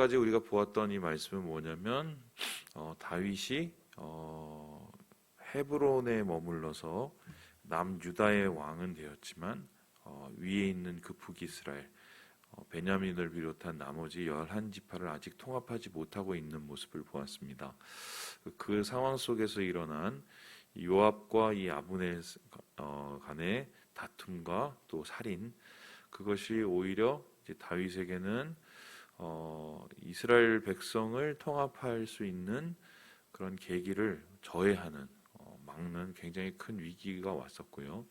여태까지 우리가 보았던 이 말씀은 뭐냐면 어, 다윗이 어, 헤브론에 머물러서 남 유다의 왕은 되었지만 어, 위에 있는 그 북이스라엘 어, 베냐민을 비롯한 나머지 열한 지파를 아직 통합하지 못하고 있는 모습을 보았습니다. 그 상황 속에서 일어난 요압과 이 아브넬 어, 간의 다툼과 또 살인 그것이 오히려 다윗에게는 어, 이스라엘 백성을 통합할 수 있는 그런 계기를 저해하는 어, 막는 굉장히 큰 위기가 왔었고요.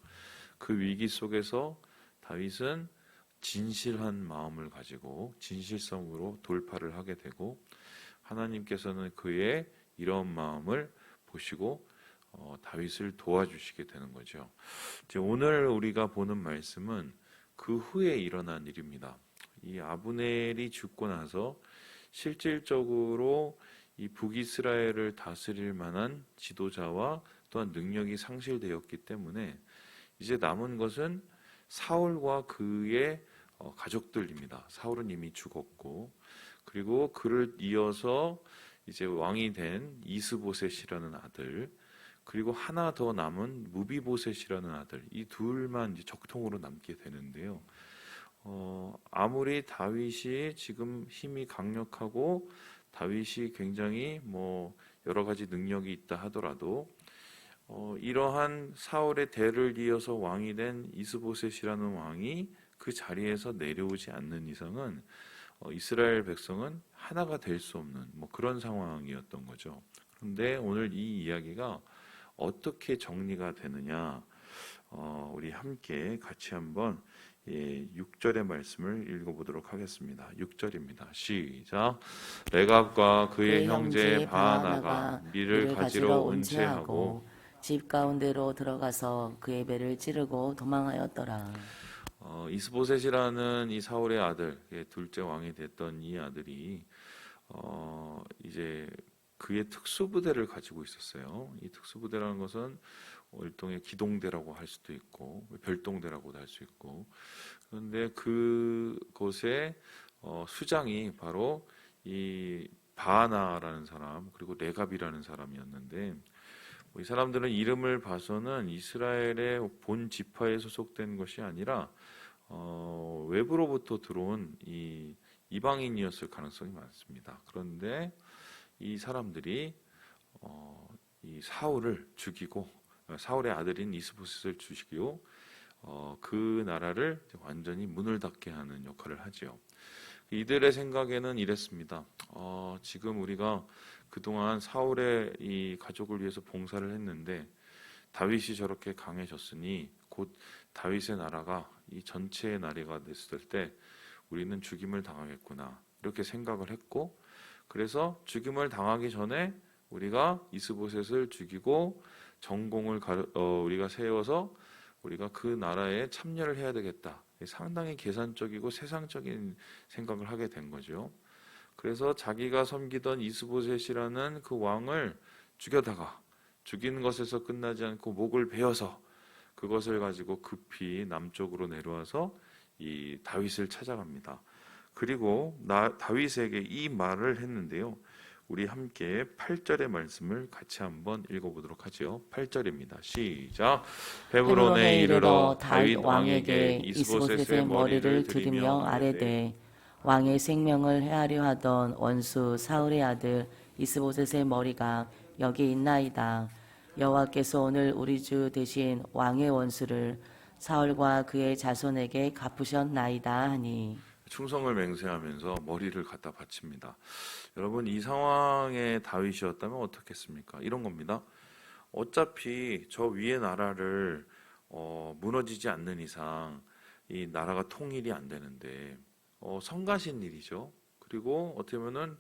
그 위기 속에서 다윗은 진실한 마음을 가지고 진실성으로 돌파를 하게 되고 하나님께서는 그의 이런 마음을 보시고 어, 다윗을 도와주시게 되는 거죠. 이제 오늘 우리가 보는 말씀은 그 후에 일어난 일입니다. 이 아브넬이 죽고 나서 실질적으로 이 북이스라엘을 다스릴 만한 지도자와 또한 능력이 상실되었기 때문에 이제 남은 것은 사울과 그의 어, 가족들입니다. 사울은 이미 죽었고 그리고 그를 이어서 이제 왕이 된 이스보셋이라는 아들 그리고 하나 더 남은 무비보셋이라는 아들 이 둘만 적통으로 남게 되는데요. 어, 아무리 다윗이 지금 힘이 강력하고 다윗이 굉장히 뭐 여러 가지 능력이 있다 하더라도 어, 이러한 사울의 대를 이어서 왕이 된 이스보셋이라는 왕이 그 자리에서 내려오지 않는 이상은 어, 이스라엘 백성은 하나가 될 수 없는 뭐 그런 상황이었던 거죠. 그런데 오늘 이 이야기가 어떻게 정리가 되느냐, 어, 우리 함께 같이 한번 예, 6절의 말씀을 읽어보도록 하겠습니다. 6절입니다. 시작. 레갑과 그의 형제 바하나가 밀을 가지러 은채하고 집 가운데로 들어가서 그의 배를 찌르고 도망하였더라. 어, 이스보셋이라는 이 사울의 아들, 예, 둘째 왕이 됐던 이 아들이 어, 이제 그의 특수부대를 가지고 있었어요. 이 특수부대라는 것은 일종의 기동대라고 할 수도 있고 별동대라고도 할 수 있고 그런데 그곳의 어, 수장이 바로 이 바하나라는 사람 그리고 레갑이라는 사람이었는데 뭐이 사람들은 이름을 봐서는 이스라엘의 본 지파에 소속된 것이 아니라 어, 외부로부터 들어온 이 이방인이었을 가능성이 많습니다. 그런데 이 사람들이 어, 이 사울을 죽이고 사울의 아들인 이스보셋을 죽이고 어, 그 나라를 완전히 문을 닫게 하는 역할을 하지요. 이들의 생각에는 이랬습니다. 어, 지금 우리가 그동안 사울의 이 가족을 위해서 봉사를 했는데 다윗이 저렇게 강해졌으니 곧 다윗의 나라가 이 전체의 나라가 됐을 때 우리는 죽임을 당하겠구나 이렇게 생각을 했고 그래서 죽임을 당하기 전에 우리가 이스보셋을 죽이고 전공을 가르, 어, 우리가 세워서 우리가 그 나라에 참여를 해야 되겠다. 상당히 계산적이고 세상적인 생각을 하게 된 거죠. 그래서 자기가 섬기던 이스보셋이라는 그 왕을 죽여다가 죽이는 것에서 끝나지 않고 목을 베어서 그것을 가지고 급히 남쪽으로 내려와서 이 다윗을 찾아갑니다. 그리고 나, 다윗에게 이 말을 했는데요. 우리 함께 8절의 말씀을 같이 한번 읽어보도록 하지요. 8절입니다. 시작. 헤브론에 이르러 다윗 왕에게 이스보셋의 머리를 들이며 아뢰되 왕의 생명을 해하려 하던 원수 사울의 아들 이스보셋의 머리가 여기 있나이다. 여호와께서 오늘 우리 주 대신 왕의 원수를 사울과 그의 자손에게 갚으셨나이다 하니 충성을 맹세하면서 머리를 갖다 바칩니다. 여러분 이 상황에 다윗이었다면 어떻겠습니까? 이런 겁니다. 어차피 저 위의 나라를 어, 무너지지 않는 이상 이 나라가 통일이 안 되는데 어, 성가신 일이죠. 그리고 어떻게 보면은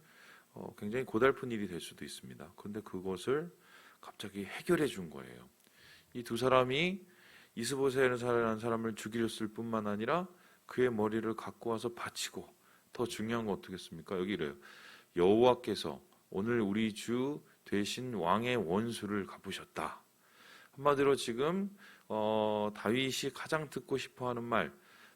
어, 굉장히 고달픈 일이 될 수도 있습니다. 그런데 그것을 갑자기 해결해 준 거예요. 이 두 사람이 이스보셋이라는 사람을 죽였을 뿐만 아니라 그의 머리를 갖고 와서 바치고 더 중요한 건 어떻겠습니까? 여기 이래요. 여호와께서 오늘 우리 주 대신 왕의 원수를 갚으셨다. 한마디로 지금 어, 다윗이 가장 듣고 싶어하는 말,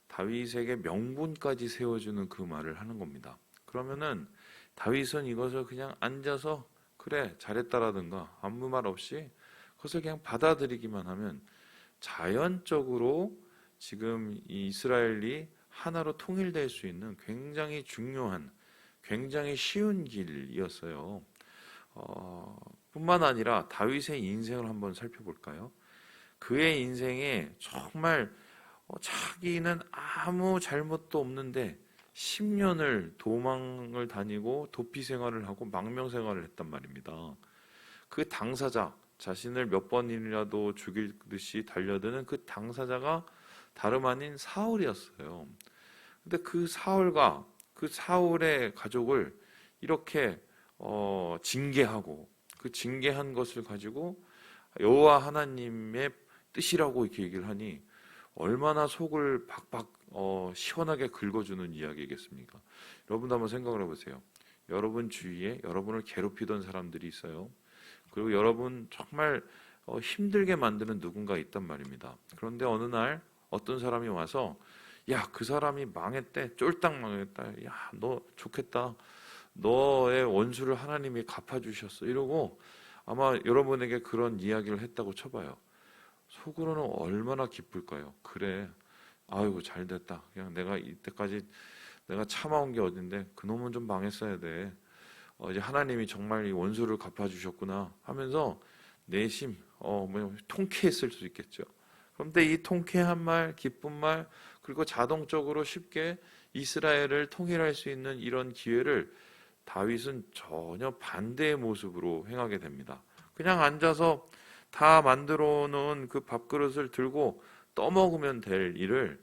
다윗에게 명분까지 세워주는 그 말을 하는 겁니다. 그러면은 다윗은 이것을 그냥 앉아서 그래 잘했다라든가 아무 말 없이 그것을 그냥 받아들이기만 하면 자연적으로 지금 이 이스라엘이 하나로 통일될 수 있는 굉장히 중요한 굉장히 쉬운 길이었어요. 어, 뿐만 아니라 다윗의 인생을 한번 살펴볼까요? 그의 인생에 정말 어, 자기는 아무 잘못도 없는데 10년을 도망을 다니고 도피 생활을 하고 망명 생활을 했단 말입니다. 그 당사자 자신을 몇 번이라도 죽일 듯이 달려드는 그 당사자가 다름 아닌 사울이었어요. 근데 그 사울과 그 사울의 가족을 이렇게 어, 징계하고 그 징계한 것을 가지고 여호와 하나님의 뜻이라고 이렇게 얘기를 하니 얼마나 속을 박박 어, 시원하게 긁어주는 이야기겠습니까? 여러분도 한번 생각을 해보세요. 여러분 주위에 여러분을 괴롭히던 사람들이 있어요. 그리고 여러분 정말 어, 힘들게 만드는 누군가 있단 말입니다. 그런데 어느 날 어떤 사람이 와서 야, 그 사람이 망했대. 쫄딱 망했다. 야, 너 좋겠다. 너의 원수를 하나님이 갚아주셨어. 이러고 아마 여러분에게 그런 이야기를 했다고 쳐봐요. 속으로는 얼마나 기쁠까요? 그래. 아이고, 잘 됐다. 그냥 내가 이때까지 내가 참아온 게 어딘데 그 놈은 좀 망했어야 돼. 어, 이제 하나님이 정말 이 원수를 갚아주셨구나 하면서 내심, 어, 뭐, 통쾌했을 수 있겠죠. 그런데 이 통쾌한 말, 기쁜 말, 그리고 자동적으로 쉽게 이스라엘을 통일할 수 있는 이런 기회를 다윗은 전혀 반대의 모습으로 행하게 됩니다. 그냥 앉아서 다 만들어 놓은 그 밥그릇을 들고 떠먹으면 될 일을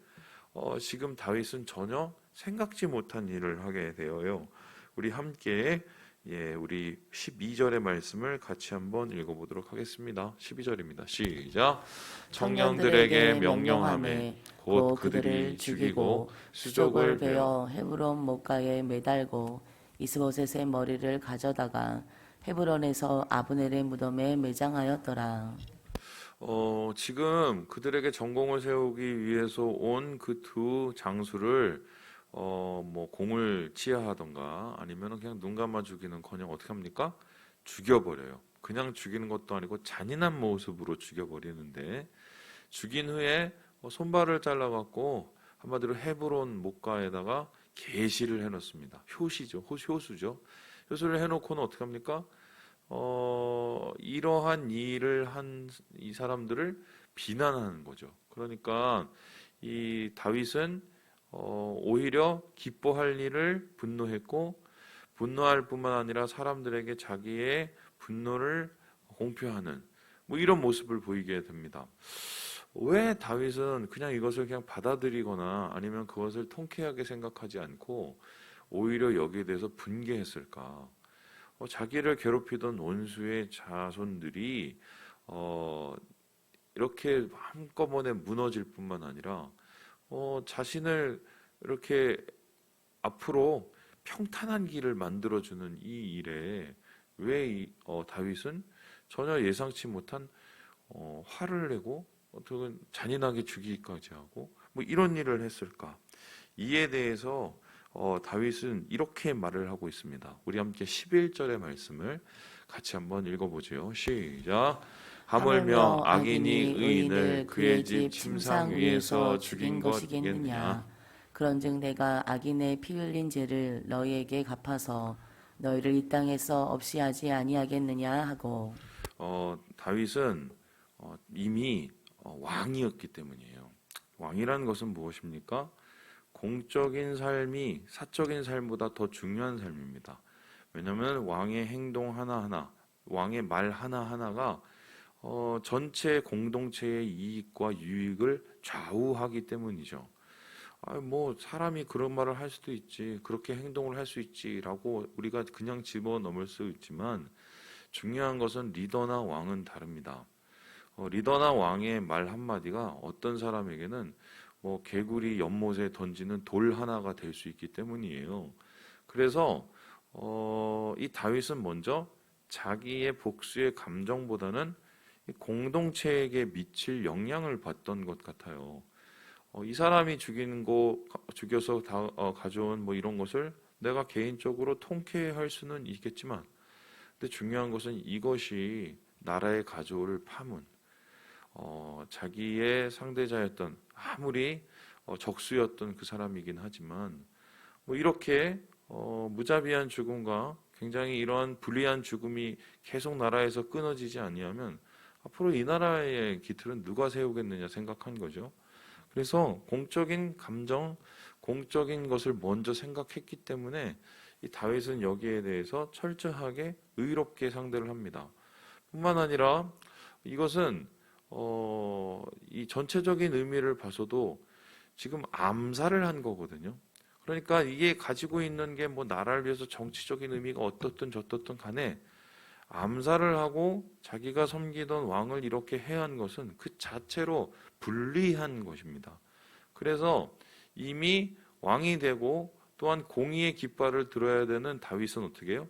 어, 지금 다윗은 전혀 생각지 못한 일을 하게 되어요. 우리 함께 예, 우리 12절의 말씀을 같이 한번 읽어보도록 하겠습니다. 12절입니다. 시작. 청년들에게 명령하매 곧 그들이 죽이고 수족을 베어 헤브론 못가에 매달고 이스보셋의 머리를 가져다가 헤브론에서 아브넬의 무덤에 매장하였더라. 어, 지금 그들에게 전공을 세우기 위해서 온 그 두 장수를 어, 뭐 공을 치하하던가 아니면 그냥 눈 감아 죽이는커녕 어떻게 합니까? 죽여버려요. 그냥 죽이는 것도 아니고 잔인한 모습으로 죽여버리는데 죽인 후에 어, 손발을 잘라갖고 한마디로 헤브론 목가에다가 계시를 해놓습니다. 효시죠, 호- 효수죠. 효수를 해놓고는 어떻게 합니까? 어, 이러한 일을 한 이 사람들을 비난하는 거죠. 그러니까 이 다윗은 어, 오히려 기뻐할 일을 분노했고 분노할 뿐만 아니라 사람들에게 자기의 분노를 공표하는 뭐 이런 모습을 보이게 됩니다. 왜 다윗은 그냥 이것을 그냥 받아들이거나 아니면 그것을 통쾌하게 생각하지 않고 오히려 여기에 대해서 분개했을까? 어, 자기를 괴롭히던 원수의 자손들이 어, 이렇게 한꺼번에 무너질 뿐만 아니라 어, 자신을 이렇게 앞으로 평탄한 길을 만들어주는 이 일에 왜 이, 어, 다윗은 전혀 예상치 못한 어, 화를 내고 어떻게 잔인하게 죽이기까지 하고 뭐 이런 일을 했을까? 이에 대해서 어, 다윗은 이렇게 말을 하고 있습니다. 우리 함께 11절의 말씀을 같이 한번 읽어보죠. 시작. 하물며 악인이 의인을 그의 집 침상 위에서 죽인 것이겠느냐? 그런즉 내가 악인의 피 흘린 죄를 너희에게 갚아서 너희를 이 땅에서 없이 하지 아니하겠느냐 하고 어, 다윗은 어, 이미 어, 왕이었기 때문이에요. 왕이라는 것은 무엇입니까? 공적인 삶이 사적인 삶보다 더 중요한 삶입니다. 왜냐하면 왕의 행동 하나하나, 왕의 말 하나하나가 어, 전체 공동체의 이익과 유익을 좌우하기 때문이죠. 아, 뭐 사람이 그런 말을 할 수도 있지, 그렇게 행동을 할 수 있지라고 우리가 그냥 집어넣을 수 있지만 중요한 것은 리더나 왕은 다릅니다. 어, 리더나 왕의 말 한마디가 어떤 사람에게는 뭐 개구리 연못에 던지는 돌 하나가 될 수 있기 때문이에요. 그래서 어, 이 다윗은 먼저 자기의 복수의 감정보다는 이 공동체에게 미칠 영향을 받던 것 같아요. 어, 이 사람이 죽이는 거 죽여서 다, 어, 가져온 뭐 이런 것을 내가 개인적으로 통쾌할 수는 있겠지만 근데 중요한 것은 이것이 나라에 가져올 파문 어, 자기의 상대자였던 아무리 어, 적수였던 그 사람이긴 하지만 뭐 이렇게 어, 무자비한 죽음과 굉장히 이러한 불리한 죽음이 계속 나라에서 끊어지지 아니하면 앞으로 이 나라의 기틀은 누가 세우겠느냐 생각한 거죠. 그래서 공적인 감정, 공적인 것을 먼저 생각했기 때문에 이 다윗은 여기에 대해서 철저하게 의롭게 상대를 합니다. 뿐만 아니라 이것은 어, 이 전체적인 의미를 봐서도 지금 암살을 한 거거든요. 그러니까 이게 가지고 있는 게 뭐 나라를 위해서 정치적인 의미가 어떻든 저떻든 간에 암살을 하고 자기가 섬기던 왕을 이렇게 해한 것은 그 자체로 불리한 것입니다. 그래서 이미 왕이 되고 또한 공의의 깃발을 들어야 되는 다윗은 어떻게 해요?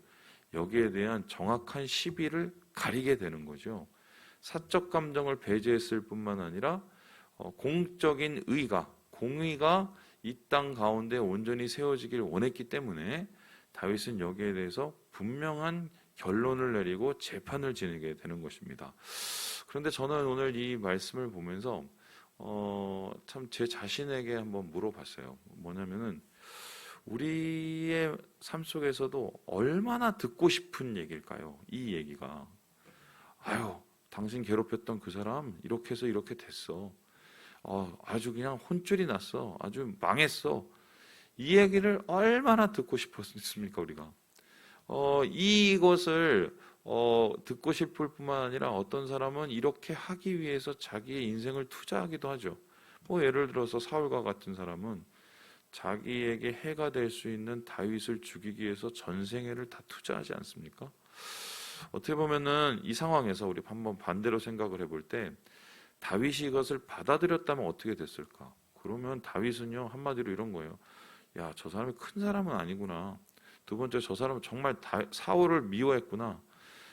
여기에 대한 정확한 시비를 가리게 되는 거죠. 사적 감정을 배제했을 뿐만 아니라 어, 공적인 의가 공의가 이 땅 가운데 온전히 세워지길 원했기 때문에 다윗은 여기에 대해서 분명한 결론을 내리고 재판을 지내게 되는 것입니다. 그런데 저는 오늘 이 말씀을 보면서 어, 참 제 자신에게 한번 물어봤어요. 뭐냐면은 우리의 삶 속에서도 얼마나 듣고 싶은 얘기일까요? 이 얘기가 아유 당신 괴롭혔던 그 사람 이렇게 해서 이렇게 됐어. 어, 아주 그냥 혼쭐이 났어. 아주 망했어. 이 얘기를 얼마나 듣고 싶었습니까, 우리가? 어, 이것을 어, 듣고 싶을 뿐만 아니라 어떤 사람은 이렇게 하기 위해서 자기의 인생을 투자하기도 하죠. 뭐 예를 들어서 사울과 같은 사람은 자기에게 해가 될 수 있는 다윗을 죽이기 위해서 전생애를 다 투자하지 않습니까? 어떻게 보면은 이 상황에서 우리 한번 반대로 생각을 해볼 때 다윗이 이것을 받아들였다면 어떻게 됐을까? 그러면 다윗은요 한마디로 이런 거예요. 야, 저 사람이 큰 사람은 아니구나. 두 번째, 저 사람은 정말 다, 사울을 미워했구나.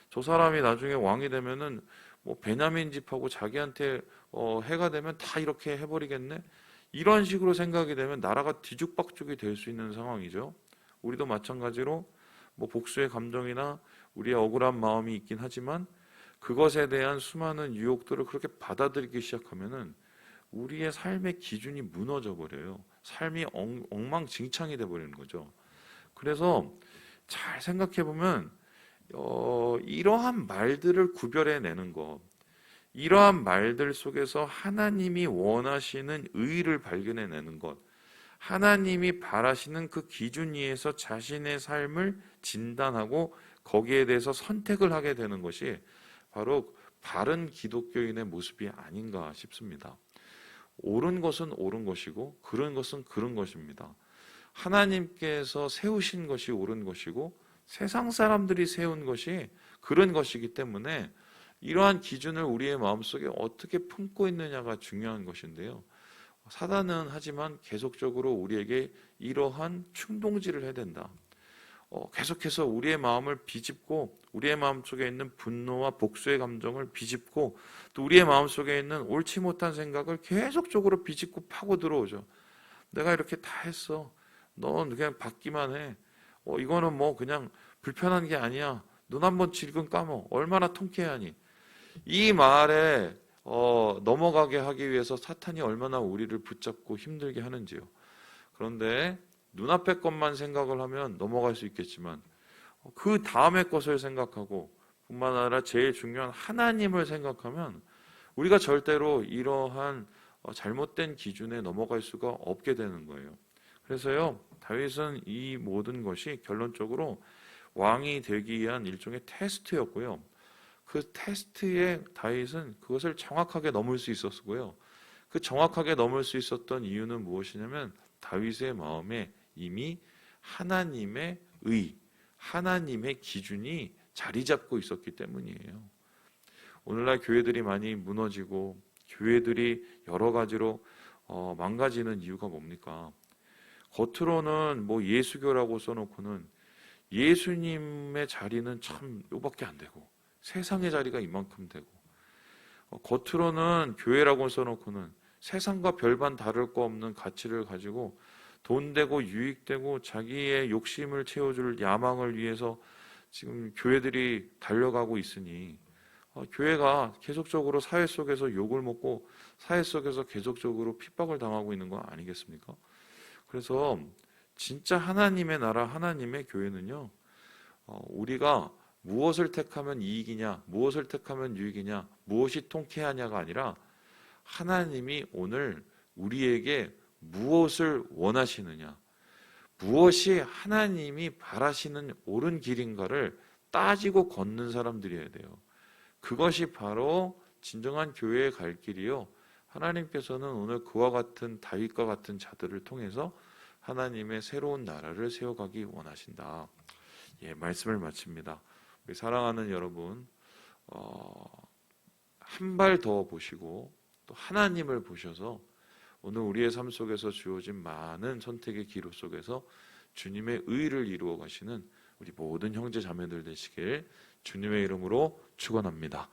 저 사람이 나중에 왕이 되면은 뭐 베냐민 집하고 자기한테 어, 해가 되면 다 이렇게 해버리겠네. 이런 식으로 생각이 되면 나라가 뒤죽박죽이 될 수 있는 상황이죠. 우리도 마찬가지로 뭐 복수의 감정이나 우리의 억울한 마음이 있긴 하지만 그것에 대한 수많은 유혹들을 그렇게 받아들이기 시작하면은 우리의 삶의 기준이 무너져 버려요. 삶이 엉, 엉망진창이 돼 버리는 거죠. 그래서 잘 생각해 보면 어, 이러한 말들을 구별해 내는 것, 이러한 말들 속에서 하나님이 원하시는 의를 발견해 내는 것, 하나님이 바라시는 그 기준 위에서 자신의 삶을 진단하고 거기에 대해서 선택을 하게 되는 것이 바로 바른 기독교인의 모습이 아닌가 싶습니다. 옳은 것은 옳은 것이고 그른 것은 그른 것입니다. 하나님께서 세우신 것이 옳은 것이고 세상 사람들이 세운 것이 그런 것이기 때문에 이러한 기준을 우리의 마음속에 어떻게 품고 있느냐가 중요한 것인데요. 사단은 하지만 계속적으로 우리에게 이러한 충동질을 해야 된다. 어, 계속해서 우리의 마음을 비집고 우리의 마음 속에 있는 분노와 복수의 감정을 비집고 또 우리의 마음 속에 있는 옳지 못한 생각을 계속적으로 비집고 파고 들어오죠. 내가 이렇게 다 했어. 넌 그냥 받기만 해. 어, 이거는 뭐 그냥 불편한 게 아니야. 눈 한 번 질끈 감어. 얼마나 통쾌하니. 이 말에 어, 넘어가게 하기 위해서 사탄이 얼마나 우리를 붙잡고 힘들게 하는지요. 그런데 눈앞의 것만 생각을 하면 넘어갈 수 있겠지만 그 다음의 것을 생각하고 뿐만 아니라 제일 중요한 하나님을 생각하면 우리가 절대로 이러한 어, 잘못된 기준에 넘어갈 수가 없게 되는 거예요. 그래서요, 다윗은 이 모든 것이 결론적으로 왕이 되기 위한 일종의 테스트였고요. 그 테스트에 다윗은 그것을 정확하게 넘을 수 있었고요. 그 정확하게 넘을 수 있었던 이유는 무엇이냐면 다윗의 마음에 이미 하나님의 의, 하나님의 기준이 자리 잡고 있었기 때문이에요. 오늘날 교회들이 많이 무너지고 교회들이 여러 가지로 어, 망가지는 이유가 뭡니까? 겉으로는 뭐 예수교라고 써놓고는 예수님의 자리는 참 요밖에 안 되고 세상의 자리가 이만큼 되고 어, 겉으로는 교회라고 써놓고는 세상과 별반 다를 거 없는 가치를 가지고 돈 되고 유익 되고 자기의 욕심을 채워줄 야망을 위해서 지금 교회들이 달려가고 있으니 어, 교회가 계속적으로 사회 속에서 욕을 먹고 사회 속에서 계속적으로 핍박을 당하고 있는 거 아니겠습니까? 그래서 진짜 하나님의 나라 하나님의 교회는요. 어, 우리가 무엇을 택하면 이익이냐, 무엇을 택하면 유익이냐, 무엇이 통쾌하냐가 아니라 하나님이 오늘 우리에게 무엇을 원하시느냐, 무엇이 하나님이 바라시는 옳은 길인가를 따지고 걷는 사람들이어야 돼요. 그것이 바로 진정한 교회의 갈 길이요. 하나님께서는 오늘 그와 같은 다윗과 같은 자들을 통해서 하나님의 새로운 나라를 세워가기 원하신다. 예, 말씀을 마칩니다. 우리 사랑하는 여러분, 어, 한 발 더 보시고 또 하나님을 보셔서 오늘 우리의 삶 속에서 주어진 많은 선택의 기로 속에서 주님의 의를 이루어 가시는 우리 모든 형제 자매들 되시길 주님의 이름으로 축원합니다.